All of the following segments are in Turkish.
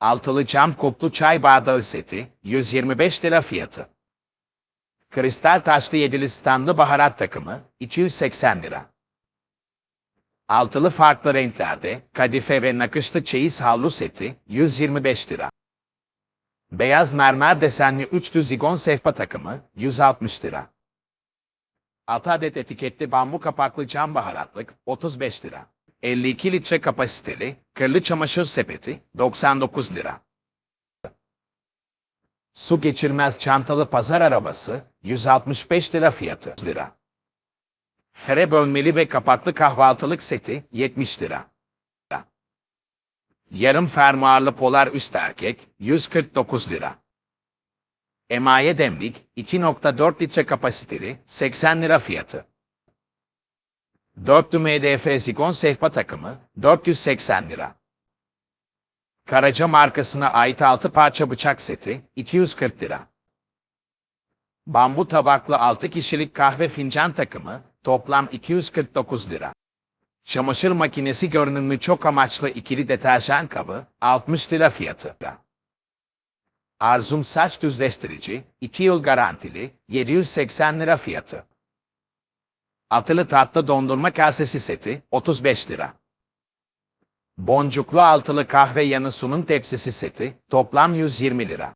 Altılı cam kuplu çay bardağı seti 125 lira fiyatı. Kristal taşlı yedili standlı baharat takımı 280 lira. Altılı farklı renklerde kadife ve nakışlı çeyiz havlu seti 125 lira. Beyaz mermer desenli üçlü zigon sehpa takımı 160 lira. 6 adet etiketli bambu kapaklı cam baharatlık 35 lira. 52 litre kapasiteli kırlı çamaşır sepeti 99 lira. Su geçirmez çantalı pazar arabası 165 lira fiyatı lira. Fere bölmeli ve kapaklı kahvaltılık seti 70 lira. Yarım fermuarlı polar üst erkek 149 lira. Emaye demlik 2.4 litre kapasiteli 80 lira fiyatı. Dörtlü MDF zigon sehpa takımı 480 lira. Karaca markasına ait 6 parça bıçak seti 240 lira. Bambu tabaklı 6 kişilik kahve fincan takımı toplam 249 lira. Çamaşır makinesi görünümlü çok amaçlı ikili deterjan kabı 60 lira fiyatı. Arzum saç düzleştirici 2 yıl garantili 780 lira fiyatı. Atılı tatlı dondurma kasesi seti 35 lira. Boncuklu altılı kahve yanı sunum tepsisi seti toplam 120 lira.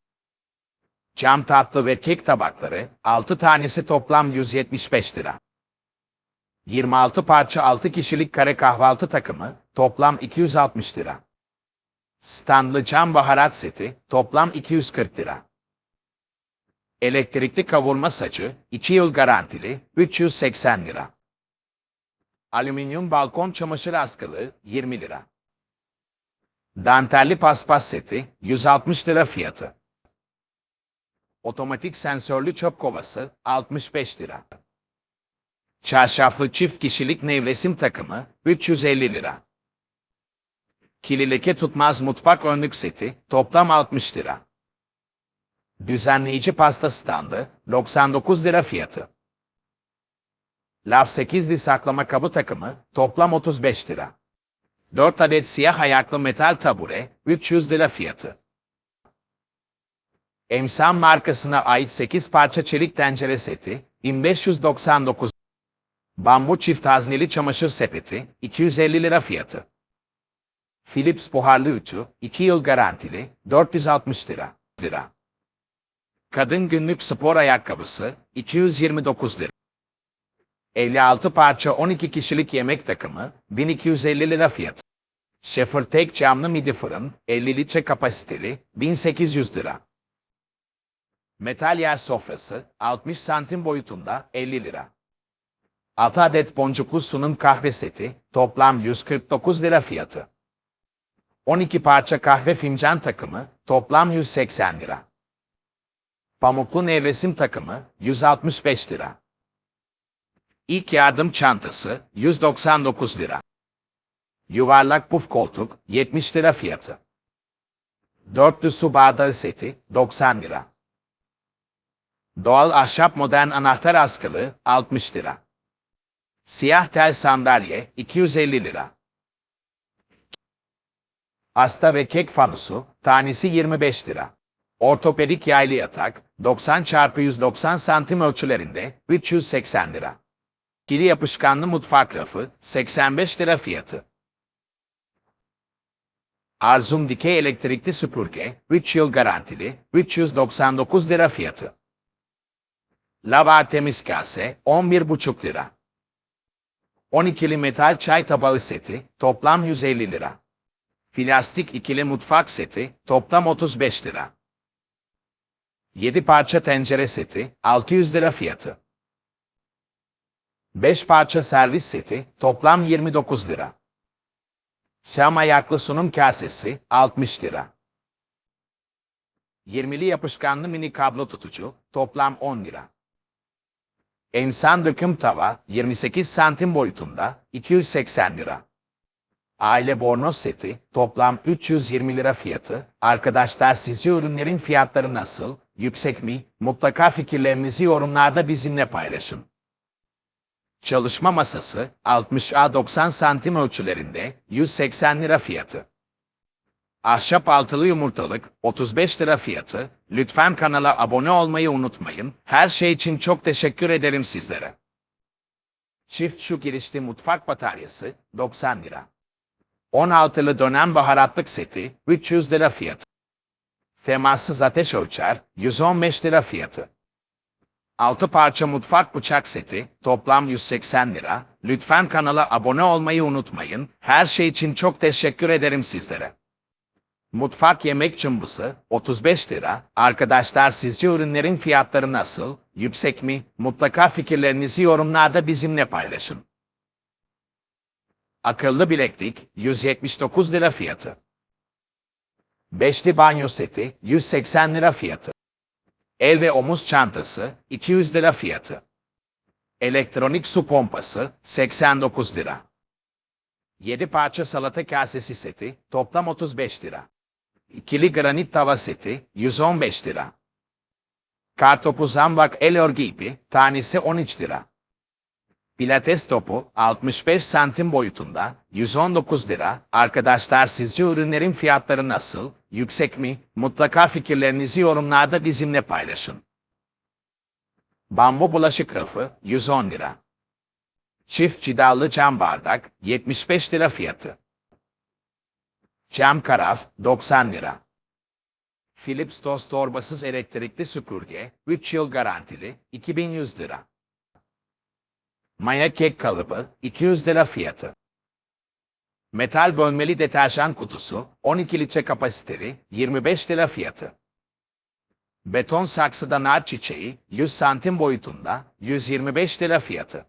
Cam tatlı ve kek tabakları 6 tanesi toplam 175 lira. 26 parça 6 kişilik kare kahvaltı takımı toplam 260 lira. Standlı cam baharat seti toplam 240 lira. Elektrikli kavurma saçı 2 yıl garantili 380 lira. Alüminyum balkon çamaşır askılı 20 lira. Dantelli paspas seti 160 lira fiyatı. Otomatik sensörlü çöp kovası 65 lira. Çarşaflı çift kişilik nevresim takımı 350 lira. Kili tutmaz mutfak önlük seti toplam 60 lira. Düzenleyici pasta standı 99 lira fiyatı. Lav 8'li saklama kabı takımı toplam 35 lira. 4 adet siyah ayaklı metal tabure 300 lira fiyatı. Emsam markasına ait 8 parça çelik tencere seti 1599 Bambu çift hazneli çamaşır sepeti 250 lira fiyatı. Philips buharlı ütü 2 yıl garantili 460 lira. lira. Kadın günlük spor ayakkabısı 229 lira. 56 parça 12 kişilik yemek takımı 1250 lira fiyatı. Şefir tek camlı midi fırın 50 litre kapasiteli 1800 lira. Metal yer sofrası 60 santim boyutunda 50 lira. 6 adet boncuklu sunum kahve seti toplam 149 lira fiyatı. 12 parça kahve fincan takımı toplam 180 lira. Pamuklu nevresim takımı 165 lira. İlk yardım çantası 199 lira. Yuvarlak puf koltuk 70 lira fiyatı. Dörtlü su bardağı seti 90 lira. Doğal ahşap modern anahtar askılı 60 lira. Siyah tel sandalye 250 lira. Asta ve kek fanusu tanesi 25 lira. Ortopedik yaylı yatak 90 x 190 santim ölçülerinde 380 lira. Kili yapışkanlı mutfak rafı 85 lira fiyatı. Arzum dikey elektrikli süpürge 3 yıl garantili 399 lira fiyatı. Lava temiz kase 11,5 lira. 12'li metal çay tabağı seti toplam 150 lira. Plastik ikili mutfak seti toplam 35 lira. 7 parça tencere seti 600 lira fiyatı. 5 parça servis seti toplam 29 lira. Şam ayaklı sunum kasesi 60 lira. 20'li yapışkanlı mini kablo tutucu toplam 10 lira. İnsan döküm tava 28 santim boyutunda 280 lira. Aile bornoz seti toplam 320 lira fiyatı. Arkadaşlar sizce ürünlerin fiyatları nasıl? Yüksek mi? Mutlaka fikirlerinizi yorumlarda bizimle paylaşın. Çalışma masası 60 a 90 santim ölçülerinde 180 lira fiyatı. Ahşap altılı yumurtalık 35 lira fiyatı. Lütfen kanala abone olmayı unutmayın. Her şey için çok teşekkür ederim sizlere. Çift şu girişli mutfak bataryası 90 lira. 16'lı dönem baharatlık seti 300 lira fiyatı. Temassız ateş ölçer 115 lira fiyatı. 6 parça mutfak bıçak seti toplam 180 lira. Lütfen kanala abone olmayı unutmayın. Her şey için çok teşekkür ederim sizlere. Mutfak yemek cımbızı 35 lira. Arkadaşlar sizce ürünlerin fiyatları nasıl? Yüksek mi? Mutlaka fikirlerinizi yorumlarda bizimle paylaşın. Akıllı bileklik 179 lira fiyatı. Beşli banyo seti 180 lira fiyatı. El ve omuz çantası 200 lira fiyatı. Elektronik su pompası 89 lira. 7 parça salata kasesi seti toplam 35 lira. İkili granit tava seti 115 lira. Kartopu zambak el örgü ipi tanesi 13 lira. Pilates topu 65 santim boyutunda 119 lira. Arkadaşlar sizce ürünlerin fiyatları nasıl? Yüksek mi? Mutlaka fikirlerinizi yorumlarda bizimle paylaşın. Bambu bulaşık rafı 110 lira. Çift cidalı cam bardak 75 lira fiyatı. Cam karaf 90 lira. Philips toz torbasız elektrikli süpürge 3 yıl garantili 2100 lira. Maya kek kalıbı 200 lira fiyatı. Metal bölmeli deterjan kutusu 12 litre kapasiteli 25 lira fiyatı. Beton saksıda nar çiçeği 100 santim boyutunda 125 lira fiyatı.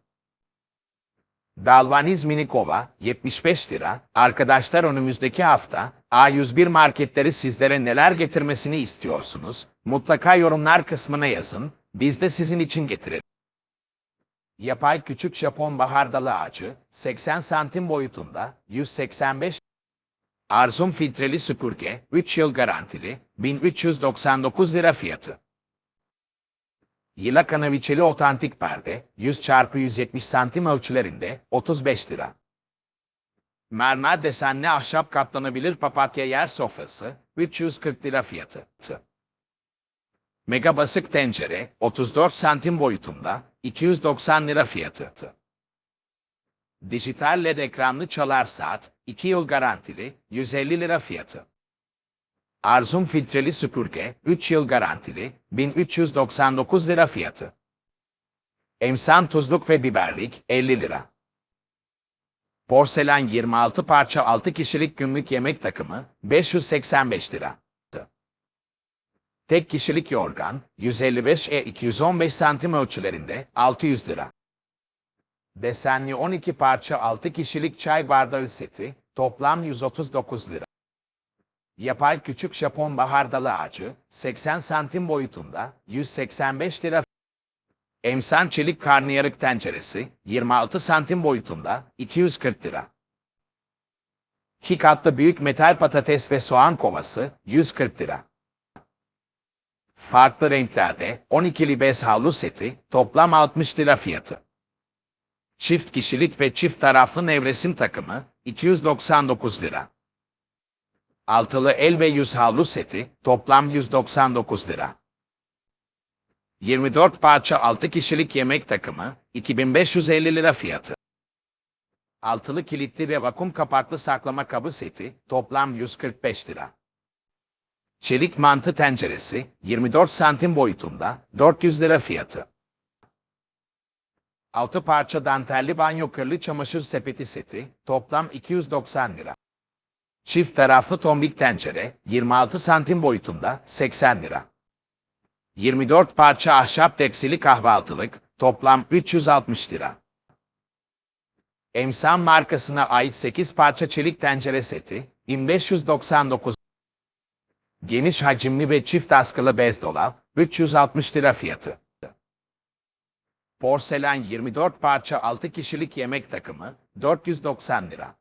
Dalvaniz mini kova 75 lira. Arkadaşlar önümüzdeki hafta A101 marketleri sizlere neler getirmesini istiyorsunuz? Mutlaka yorumlar kısmına yazın. Biz de sizin için getirelim. Yapay küçük Japon bahar dalı ağacı 80 santim boyutunda 185 Arzum filtreli süpürge 3 yıl garantili 1399 lira fiyatı. Yıla kanaviçeli otantik perde 100 çarpı 170 santim ölçülerinde 35 lira. Mermer desenli ahşap katlanabilir papatya yer sofrası 340 lira fiyatı. Mega basık tencere 34 santim boyutunda 290 lira fiyatı. Dijital LED ekranlı çalar saat 2 yıl garantili 150 lira fiyatı. Arzum filtreli süpürge 3 yıl garantili 1399 lira fiyatı. Emsan tuzluk ve biberlik 50 lira. Porselen 26 parça 6 kişilik günlük yemek takımı 585 lira. Tek kişilik yorgan 155 e 215 santim ölçülerinde 600 lira. Desenli 12 parça 6 kişilik çay bardağı seti toplam 139 lira. Yapay küçük Japon bahar dalı ağacı 80 santim boyutunda 185 lira. Emsan çelik karnıyarık tenceresi 26 santim boyutunda 240 lira. İki katlı büyük metal patates ve soğan kovası 140 lira. Farklı renklerde 12'li bez havlu seti toplam 60 lira fiyatı. Çift kişilik ve çift taraflı nevresim takımı 299 lira. Altılı el ve yüz havlu seti toplam 199 lira. 24 parça 6 kişilik yemek takımı 2550 lira fiyatı. Altılı kilitli ve vakum kapaklı saklama kabı seti toplam 145 lira. Çelik mantı tenceresi 24 santim boyutunda 400 lira fiyatı. 6 parça dantelli banyo kırlı çamaşır sepeti seti toplam 290 lira. Çift taraflı tombik tencere 26 santim boyutunda 80 lira. 24 parça ahşap teksili kahvaltılık toplam 360 lira. Emsan markasına ait 8 parça çelik tencere seti 1599 Geniş hacimli ve çift askılı bez dolap 360 lira fiyatı. Porselen 24 parça 6 kişilik yemek takımı 490 lira.